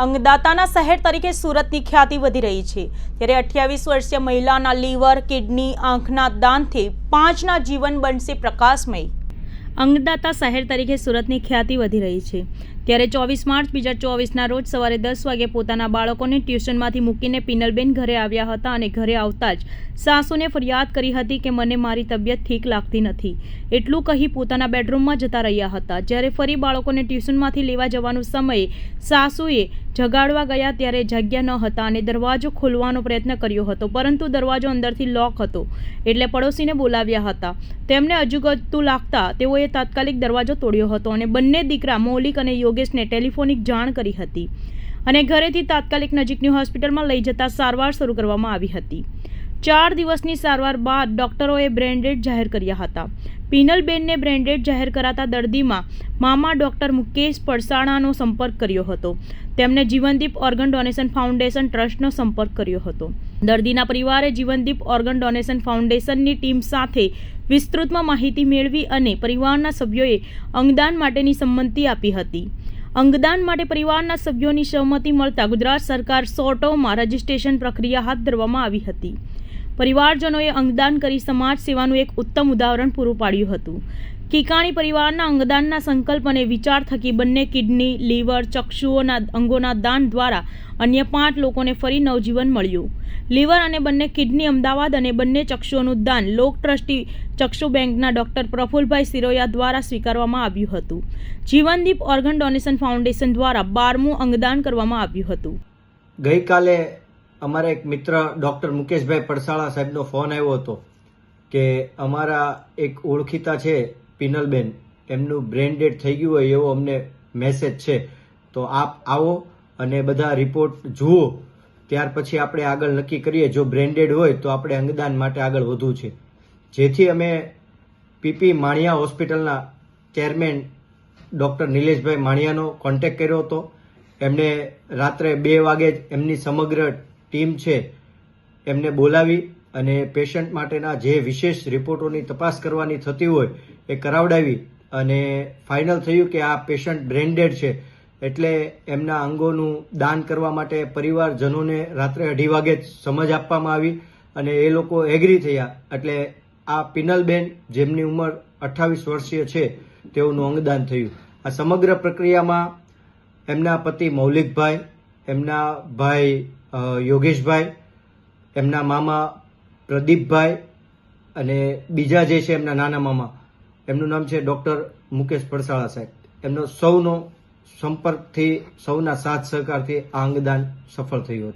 અંગદાતાના શહેર તરીકે સુરતની ખ્યાતિ વધી રહી છે. ત્યારે અઠ્યાવીસ વર્ષીય મહિલાના લીવર, કિડની, આંખના દાનથી પાંચના જીવન બનશે પ્રકાશમય. અંગદાતા શહેર તરીકે સુરતની ખ્યાતિ વધી રહી છે. ત્યારે ચોવીસ માર્ચ બે હજાર ચોવીસના રોજ સવારે દસ વાગે પોતાના બાળકોને ટ્યુશનમાંથી મૂકીને પિનલબેન ઘરે આવ્યા હતા અને ઘરે આવતા જ સાસુને ફરિયાદ કરી હતી કે મને મારી તબિયત ઠીક લાગતી નથી. એટલું કહી પોતાના બેડરૂમમાં જતા રહ્યા હતા. જ્યારે ફરી બાળકોને ટ્યુશનમાંથી લેવા જવાનો સમયે સાસુએ જગાડવા ગયા ત્યારે જગ્યા ન હતા અને દરવાજો ખોલવાનો પ્રયત્ન કર્યો હતો. પરંતુ દરવાજો અંદરથી લોક હતો એટલે પડોશીને બોલાવ્યા હતા. તેમને અજુગતું લાગતા તેઓએ તાત્કાલિક દરવાજો તોડ્યો હતો અને બંને દીકરા મૌલિક અને યોગેશને ટેલિફોનિક જાણ કરી હતી અને ઘરેથી તાત્કાલિક નજીકની હોસ્પિટલમાં લઈ જતા સારવાર શરૂ કરવામાં આવી હતી. ચાર દિવસની સારવાર બાદ ડોક્ટરોએ બ્રેન્ડેડ જાહેર કર્યા હતા. પિનલબેનને બ્રેન્ડેડ જાહેર કરાતા દર્દીમાં મામા ડોક્ટર મુકેશ પડસાણાનો સંપર્ક કર્યો હતો. તેમણે જીવનદીપ ઓર્ગન ડોનેશન ફાઉન્ડેશન ટ્રસ્ટનો સંપર્ક કર્યો હતો. દર્દીના પરિવારે જીવનદીપ ઓર્ગન ડોનેશન ફાઉન્ડેશનની ટીમ સાથે વિસ્તૃતમાં માહિતી મેળવી અને પરિવારના સભ્યોએ અંગદાન માટેની સંમતિ આપી હતી. અંગદાન માટે પરિવારના સભ્યોની સહમતિ મળતા ગુજરાત સરકાર સોટોમાં રજીસ્ટ્રેશન પ્રક્રિયા હાથ ધરવામાં આવી હતી. પરિવારજનોએ અંગદાન કરી સમાજ સેવાનું એક ઉત્તમ ઉદાહરણ પૂરું પાડ્યું હતું. કિકાણી પરિવારના અંગદાનના સંકલ્પ અને વિચાર થકી બંને કિડની, લીવર, ચક્ષુઓના અંગોના દાન દ્વારા અન્ય પાંચ લોકોને ફરી નવજીવન મળ્યું. લીવર અને બંને કિડની અમદાવાદ અને બંને ચક્ષુઓનું દાન લોક ટ્રસ્ટી ચક્ષુ બેંકના ડોક્ટર પ્રફુલભાઈ સિરોયા દ્વારા સ્વીકારવામાં આવ્યું હતું. જીવનદીપ ઓર્ગન ડોનેશન ફાઉન્ડેશન દ્વારા બારમું અંગદાન કરવામાં આવ્યું હતું. ગઈકાલે અમારા એક મિત્ર ડૉક્ટર મુકેશભાઈ પડસાળા સાહેબનો ફોન આવ્યો હતો કે અમારા એક ઓળખીતા છે પિનલબેન એમનું બ્રેન્ડેડ થઈ ગયું હોય એવો અમને મેસેજ છે. તો આપ આવો અને બધા રિપોર્ટ જુઓ. ત્યાર પછી આપણે આગળ નક્કી કરીએ, જો બ્રેન્ડેડ હોય તો આપણે અંગદાન માટે આગળ વધવું છે. જેથી અમે પીપી માણિયા હોસ્પિટલના ચેરમેન ડૉક્ટર નિલેશભાઈ માણિયાનો કોન્ટેક કર્યો હતો. એમને રાત્રે બે વાગે જ એમની સમગ્ર ટીમ છે, એમને બોલાવી અને પેશન્ટ માટેના જે વિશેષ રિપોર્ટોની તપાસ કરવાની થતી હોય એ કરાવડાવી અને ફાઇનલ થયું કે આ પેશન્ટ બ્રેન્ડેડ છે. એટલે એમના અંગોનું દાન કરવા માટે પરિવારજનોને રાત્રે અઢી વાગે સમજ આપવામાં આવી અને એ લોકો એગ્રી થયા. એટલે આ પિનલબેન, જેમની ઉંમર અઠ્ઠાવીસ વર્ષીય છે, તેઓનું અંગદાન થયું. આ સમગ્ર પ્રક્રિયામાં એમના પતિ મૌલિકભાઈ, એમના ભાઈ યોગેશભાઈ, એમના મામા પ્રદીપભાઈ અને બીજા જે છે એમના નાના મામા, એમનું નામ છે ડૉક્ટર મુકેશ પડસાળા સાહેબ. એમનો સૌનો સંપર્કથી, સૌના સાથ સહકારથી આ અંગદાન સફળ થયું હતું.